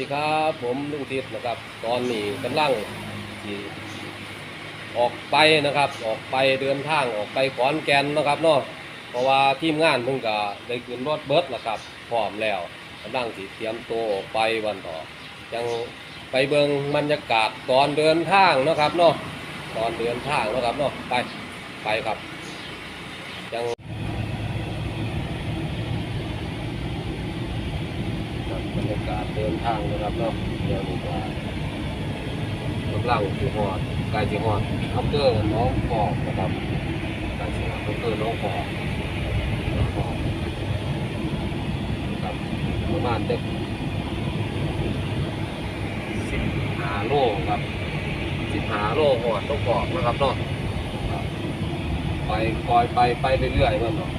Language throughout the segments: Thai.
ดีครับผมลุงทิศนะครับ ตอนนี้กำลังที่ออกไปนะครับ ออกไปเดินทางออกไปขอนแก่นนะครับเนาะเพราะว่าทีมงานเพิ่งก็ได้ขึ้นรถเบิร์ดแล้วครับพร้อมแล้วกำลังสิเตรียมตัวออกไปวันต่อ ยังไปเบิงบรรยากาศตอนเดินทางนะครับเนาะตอนเดินทางนะครับเนาะไปไปครับยัง ครับบรรยากาศเดินทางนะครับเนาะเดี๋ยวดูว่ากำลังที่หอดกล้ที่หอดอำเภอร์น้องปอกนะครับกล้ที่หอดอำเภอร์น้องปอกน้องปอกครับประมาณเด็กสิบห้าโลครับสิบห้าโลหอดน้องปอกนะครับเนาะไปคอยไปไปเรื่อยๆมันเนาะ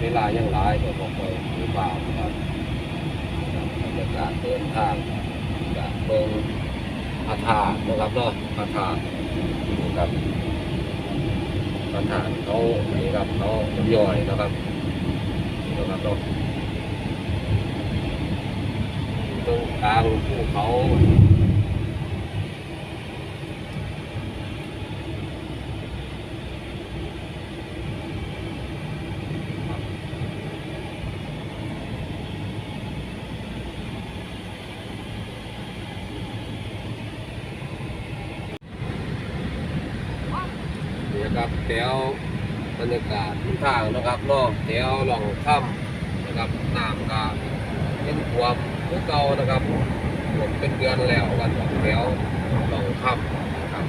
เวลายังหลายก็บอกไปหรือเปล่านะครับ บรรยาการเดินทางจากเมืองพระธานะครับเนาะพระธานนะครับพระธาเขานี่ครับเขาย่อยนะครับนะครับเนาะตรงกลางภูเขา แถวบรรยากาศทางนะครับเนาะแถวหลองถ้ำนะครับน้ำก็เป็นขวมเมื่อเก่านะครับผมเป็นเดือนแล้ววันสองแถวหลองถ้ำนะครับ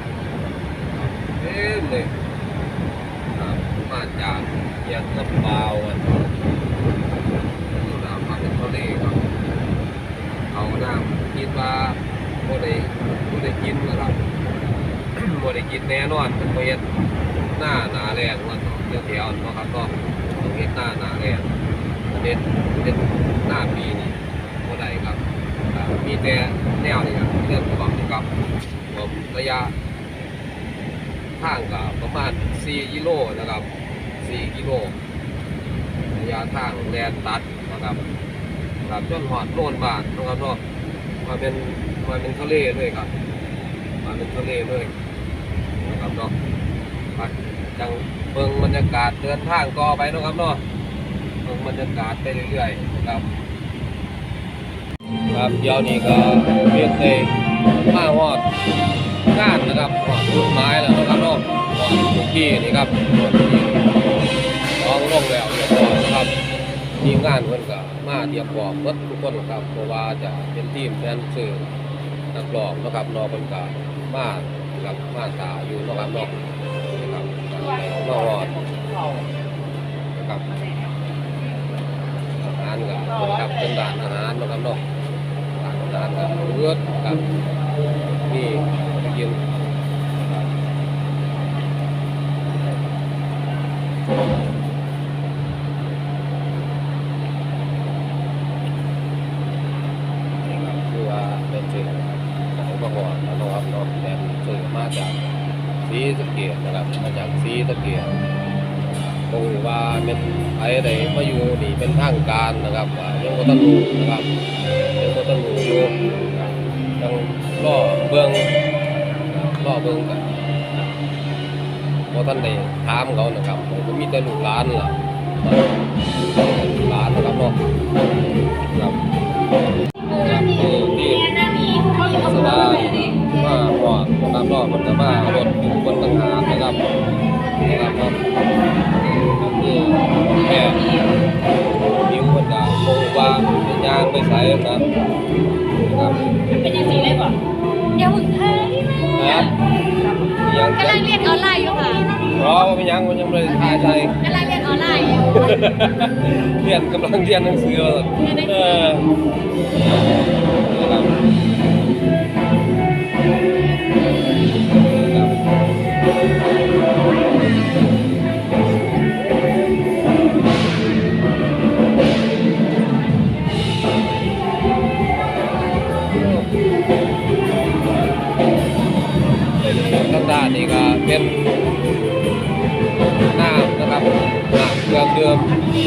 เต็มเลยครับมาจากเยียนลำปาวอะน้ำมาเป็นทะเลครับเอาน้ำคิดว่าโมได้โมได้กินนะครับบริกินแน่นอนเป็นเฮ็ด หน้าหนาแรงว่าเดียวแถวนะครับก็ต้องเฮ็ดหน้าหนาแรงเด็ดเด็ดหน้าปีนี่บ่ได้ครับมีแต่แนวนี่ครับเรื่องประกอบกับผมระยะทางก็ประมาณ 4 กิโลนะครับ 4 กิโลระยะทางแลนตัดนะครับครับจนหอดโน่นบาทนะครับเนาะมาเป็นมาเป็นทะเลด้วยครับมาเป็นทะเลเลยนะครับเนาะ จังเบิ่งบรรยากาศเดินทางต่อไปนะครับเนาะเบิ่งบรรยากาศไปเรื่อยๆนะครับครับเดี๋ยวนี้ก็เรียกเตมาฮอดงานนะครับฮอดจุดหมายแล้วนะครับเนาะฮอดทุกที่นี่ครับฮอดทุกที่น้องลงแล้วเรียบร้อยนะครับทีมงานเพิ่นก็มาเตรียมพร้อมหมดทุกคนครับเพราะว่าจะเป็นทีมแดนเซอร์นักร้องนะครับนอเป็นกามากับมาตาอยู่นะครับเนอก นะครับนอกรอดนะครับอาหารกับครับเป็นร้านอาหารนะครับเนอกร้านอาหารกับเลือดกับมีกินนะครับนี่ครับคือว่าเป็นสิ่งของประกอบนะครับเนอกแดนสื่อมาจาก สีสะเกียนะครับมาจากสีสะเกียคงว่าเป็นไอ้ใดมาอยู่นี่เป็นทางการนะครับว่ายังบ่ทันรู้นะครับยังบ่ทันรู้อยู่ยังรอเบิ่งรอเบิ่งกันบ่ทันได้ถามเขานะครับผมก็มีแต่ลูกหลานล่ะลูกหลานนะครับเนาะครับ งมันยังไม่ได้ถ่ายใส่กำลังเรียนออนไลน์อยู่เรียนกำลังเรียนหนังสือว่าเออ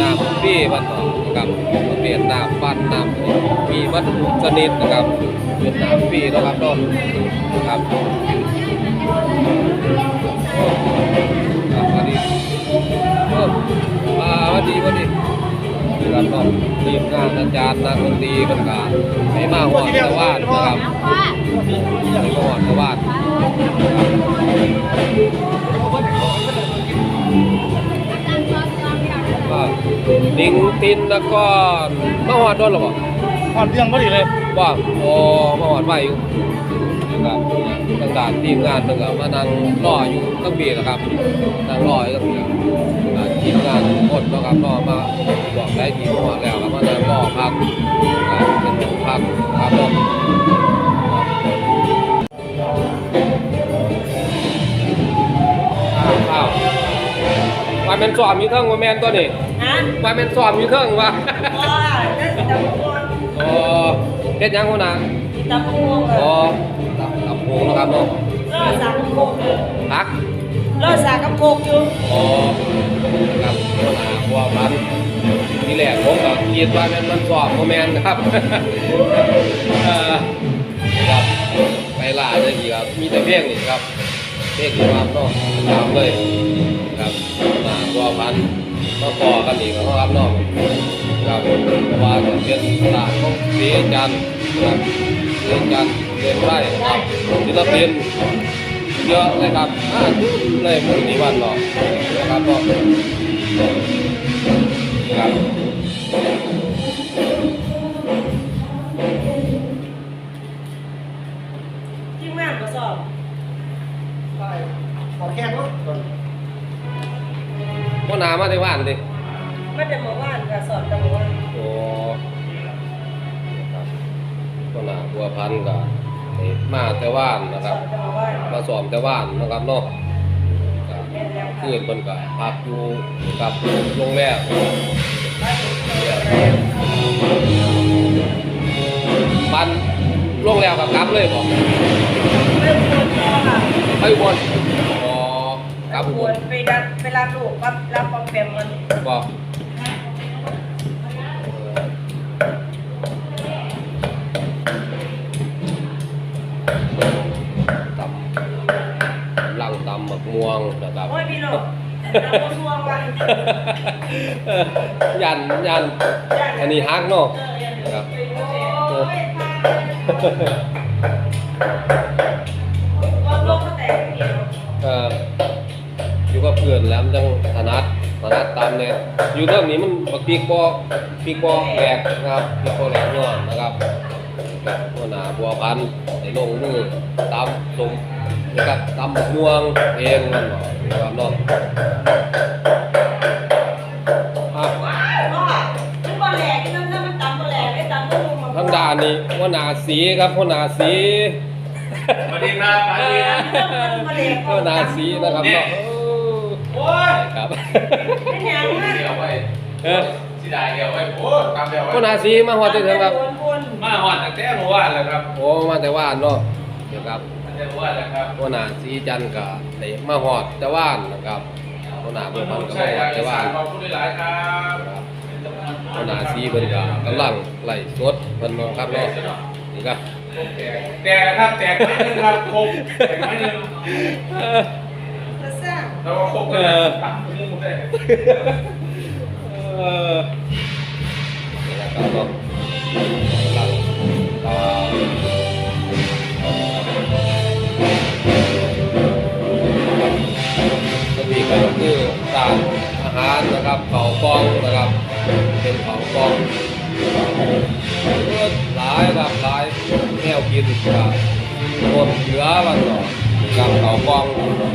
น้ำเครื่บ้านต่อนะครับประเภทน้ำปั้นน้ำมีวัตถุชนิดนะครับเวียดนามฟรีนะครับเนาะครับครับวัสดีโอ้อ่าวัสดีสวัสดีครับเนทีมงานอาจารย์นักดนตรีบรรกาให้มาหอดตะวันนะครับน้ำว่มาหอดตะวัน ก็ดิงตินแล้วก็มาหอดโดนหรอเปล่าผ่อนเรื่องพอดีเลยว่าโอ้มาหอดไปอยู่นะครับทางด่านทีมงานมันก็มานั่งรออยู่ตั้งปีนะครับนั่งรออยู่ตั้งปีอ่าทีมงานทุกคนนะครับรอมาบอกได้ทีมหอดแล้วครับมานั่งรอพักอ่าเป็นจุดพักนะครับเนาะครับอ้าวว่าเป็นสอมอยู่เทิงว่าแมนตัวนี้ฮะ ว่าเป็นสอมอยู่เทิงวะว่าได้สิตำพวงอ๋อเฮ็ดหยังหัวหน้าตำพวงเออ๋ออตับตับหมูนะครับเนาะรอสากกับโคกอยู่พักรอสากกับโคกอยู่อ๋อครับหัวหน้าบัวพันธุ์ที่แรกผมก็คิดว่าแมันมันสอบโมแมนครับเอ่อครับไปล่าเลยดีครับมีแต่เพลงนี่ครับเพลงที่มาเนาะตามเลยครับหัวหน้าบัวพัน ก็พอกันอีกแล้วครับน้องครับเพราะว่าจะเป็นตลาดของเสียจันครับเสียจันเรียนไร่ครับศิลปินเยอะเลยครับอ่าเลยมือนี้วันหรอกนะครับก็ มาได้ว่านดิไม่ได้มาว่านก็สอบแต่มาว่านโอ้ครับก็นาบัวพันธุ์กับมาแต่ว่านนะคสรัอบแต่มาว่านมาสอมแต่ว่านนะครับเนาะครับคืนเพิ่นก็พักอยู่กับโรงแรมปันโรงแรมกับกลับเลยบ่เริ่มควรพอค่ะไปอุบล อ๋อกลับอุคบวลรไปรับไปรับลูกรับรับปอมแปมมันบ่ตำลังตำหมักม่วงนะครับ โอ้ยพี่น้องรับกระทรวงวันยันยันอันนี้ฮักเนาะ เอออย่างนี้ครับโอ้ยว่าโกับเพื่อนแล้วมันจังถนัดถนัดตามเนี่ยอยู่เรื่องนี้มันบักปีกปอปีกปอแหลกนะครับปีกปอแหลกย้อนนะครับกับหัวหน้าบัวพันธุ์ในลงมือตามสมนะครับตำบักม่วงเองมันบอกนะครับเนาะอะว้าวว่ามันบ่แหลกที่นั่นถ้ามันตำบ่แหลกได้ตำก็ลงมาทางด่านนี่หัวหน้าสีครับหัวหน้าสีสวัสดีครับสวัสดีครับมันบ่แหลกหัวหน้าสีนะครับเนาะโอ้ย ครับเป็นหยังนะเดี๋ยวไว้เออสิได้เดี๋ยวไว้โอ้ยกำเดี๋ยวไว้หัวหน้าสีมาหัวเต็มครับวนมาหอดตั้งแต่เมื่อวานแล้วครับโอ้มาแต่ว่านเนาะเดี๋ยวครับตั้งแต่เมื่อวานแล้วครับหัวหน้าสีจันทร์ก็ได้มาหอดแต่ว่านนะครับหัวหน้าเบิ่งมันก็ใช่มาหคอรัดบแต่ว่านขอบคุณหลายๆครับหัวหน้าสีเพิ่นก็กำลังไล่สดเพิ่นเนาะครับเนาะนี่ครับแตกนะครับแตกไม่หนึงครับครบแตกไม่หนึงจะสร้าง แล้วก็ครบเลยตั้งมือหมดเลย เออนี่นะครับเนาะกำลังอ่าก็มีก็คือร้านอาหารนะครับเขากองนะครับ เป็นเขากองหลายครับหลายแนวกินครับรวมเหลือวันต่ อกับเขากอง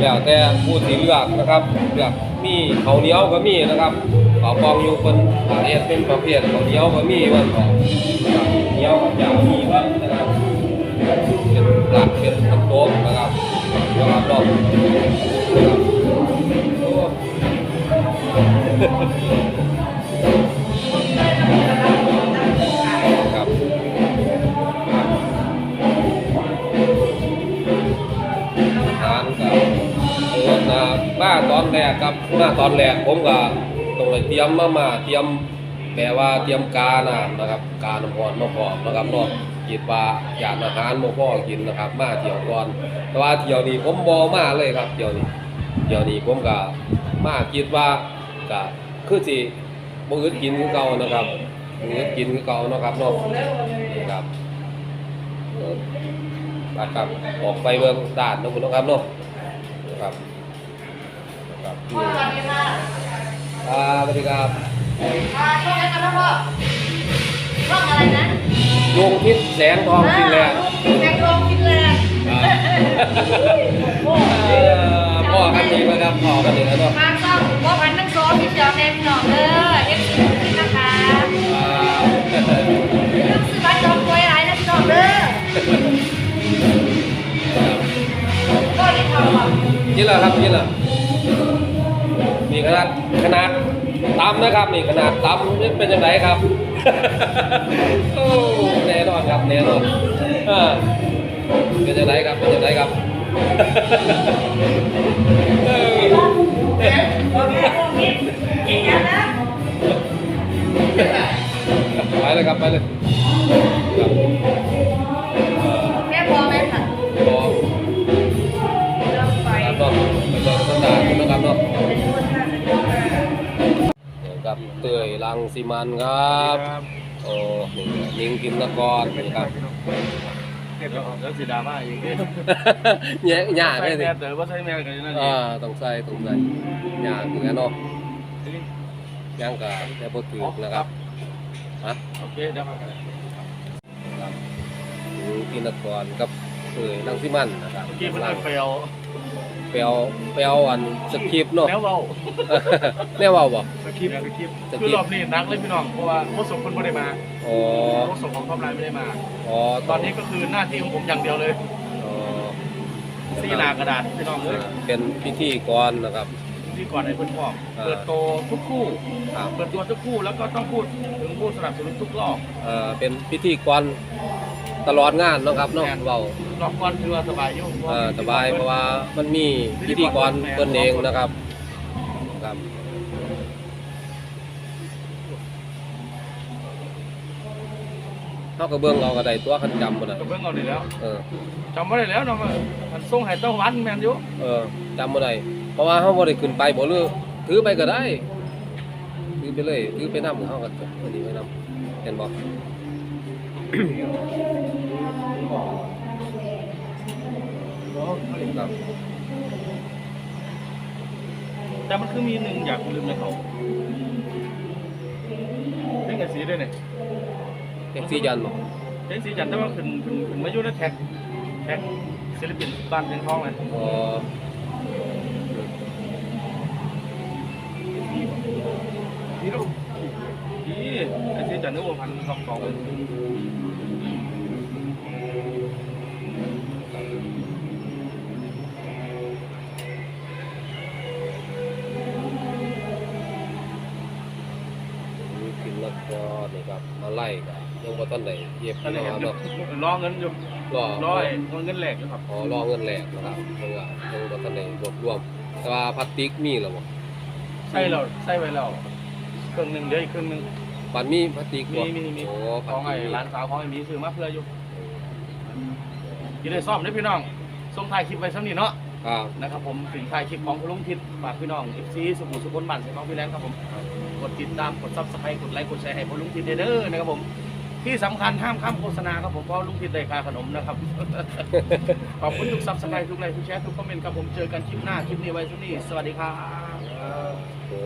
แล้วแต่ผู้ที่เลือกนะครับเลือกมีเขาเหนียวก็มีนะครับเขากองอยู่คนหาเฮ็ดเป็นประเภทเขาเหนียวก็มีวันต่อนะครับเหนียวกับอย่างมีวันนะครับเป็นหลักเป็นน้ำโต๊ะนะครับนะครับรอบนะครับครับ ตอนแรกครับมาตอนแรกผมก็ต้องไปเตรียมมามาเตรียมแปลว่าเตรียมการน้ำนะครับการน้ำพรมาพร้อมนะครับเนาะคิดว่าอยากอาหารบ่พ่อกินนะครับ มาเที่ยวก่อนแต่ว่าเที่ยวนี้ผมบ่มาเลยครับเที่ยวนี้เที่ยวนี้ผมก็มาคิดว่าก็คือสิบ่อึดกินคือเก่านะครับบ่อึดกินคือเก่านะครับเนาะนี่ครับเออครับออกไปเบิ่งด่านนะคุณนะครับเนาะครับ พ่อสวัสดีค่ะครับสวัสดีครับอ่าช่องอะไรกันนะพ่อช่องอะไรนะดวงทิศแสงทองกินแลนด์แตงโมกินแลนด์เอ่อพ่อกันเองนะครับพ่อกันเองแล้วเนาะมาช่องพ่อพันธุ์ทั้งสองพี่เจ้าแดงพี่น้องเด้อเอฟซีพี่นะคะอ่าต้องซื้อบัตรจองตัวหลายนะพี่น้องเด้อพ่อได้ทำอะ กินแล้วครับกินแล้วนี่ ขนาดขนาดตำนะครับนี่ขนาดตำนี่เป็นยังไงครับโอ้แน่นอนครับแน่นอนอ่าเป็นยังไงครับเป็นยังไงครับ มันครับ โอ้นี่นิงกินนกรนี่ครับเดี๋ยวแล้วสีดราม่าอีกแย่หยาใส่เลยแมสิสเดี๋ยวว่าใส่แมสกันนั่นเออ่างต้องใส่ต้องใส่หยาเหมือนกันเนาะย่างกับแค่พอถือนะครับฮะ โอเคเดี๋ยวครับนิงกินนกรกับเตยลังสิมันนะครับเมื่อกี้เพิ่นได้เฟล ไปเอาไปเอาอันสคริปต์เนาะแล้วเบาแน่เว่าบ่ สคริปต์สคริปต์สคริปต์ คือรอบนี้นักเลยพี่น้องเพราะว่าโฆษกคนไม่ได้มาอ๋อโฆษกของท็อปไลน์ไม่ได้มา อ๋อตอนนี้ก็คือหน้าที่ของผมอย่างเดียวเลยอ๋อซีหนากระดาษพี่น้องเลยเป็นพิธีกรนะครับ ที่ก่อนให้เพื่อนบอกอ่าเปิดโตทุกคู่ครับ เปิดตัวทุกคู่แล้วก็ต้องพูดถึงผู้สนับสนุนทุกรอบ เอ่อเป็นพิธีกร ตลอดงานเนาะครับเนาะเว้า รอบก่อนคือว่าสบายอยู่เอ่อสบายเพราะว่ามันมีพิธีกรเพิ่นเองนะครับครับเฮาก็เบิ่งเอาก็ได้ตัวคันจำบ่ได้ก็เบิ่งเอาได้แล้วเออจำไม่ได้แล้วเนาะมันส่งให้เต้าวันแมนอยู่เออจำบ่ได้เพราะว่าเฮาบ่ได้ขึ้นไปบ่หรือถือไปก็ได้ถือไปเลยถือไปนำเฮาก็อันนี้ไปนำเห็นบ่ครับ แต่มันคือมีหนึ่งอยากลืมในเขาเพลงกับสีด้วยเนี่ยแท็กซี่ยันบ่เพลงสีจันทร์แต่ว่าขึ้นขึ้นขึ้นมาอยู่ในแท็กแท็กศิลปินบ้านเพียงทองเลยอ๋อนี่ลูกนี่ ไอ้สีจันทร์นึกว่าพันสองสองเลยมีกินแล้วก็นี่ครับมาไล่ก็ยังบ่ทันได้เย็บท่านเนาะเห็นเนาะรอเงินอยู่รอร้อยเงินแหลกอยู่ครับอ๋อรอเงินแลกนะครับเพราะว่ายังบ่ทันได้รวบรวม แต่ว่าพลาสติกมีแล้วบ่ใช่เราใช่ไว้แล้วเครื่องหนึ่งเดี๋ยวอีกเครื่องหนึ่ง ปันมีพลาสติกมีบ่มีมีโอ้พของไอ้ร้านสาวของไอ้หมีซื้อมาเพื่ออยู่ยินได้ซ่อมด้อพี่น้องส่งถ่ายคลิปไว้ซ้ำนิดเนาะนะครับผมถึงถ่ายคลิปของคุณลุงทิศฝากพี่น้องเอฟซีสมุทรสุพรรณบัานใส่น้องพี่แรงครับผมกดติดตามกดซับสไครต์กดไลค์กดแชร์ให้คุณลุงทิศเด้อนะครับผมที่สำคัญห้ามข้ามโฆษณาครับผมเพราะลุงทิศได้ค่าขนมนะครับ ขอบคุณทุกซับสไครต์ทุกไลค์ทุกแชร์ทุกคอมเมนต์ครับผมเจอกันคลิปหน้าคลิปนี้ไว้ซ้ำนี่สวัสดีครับ โอ้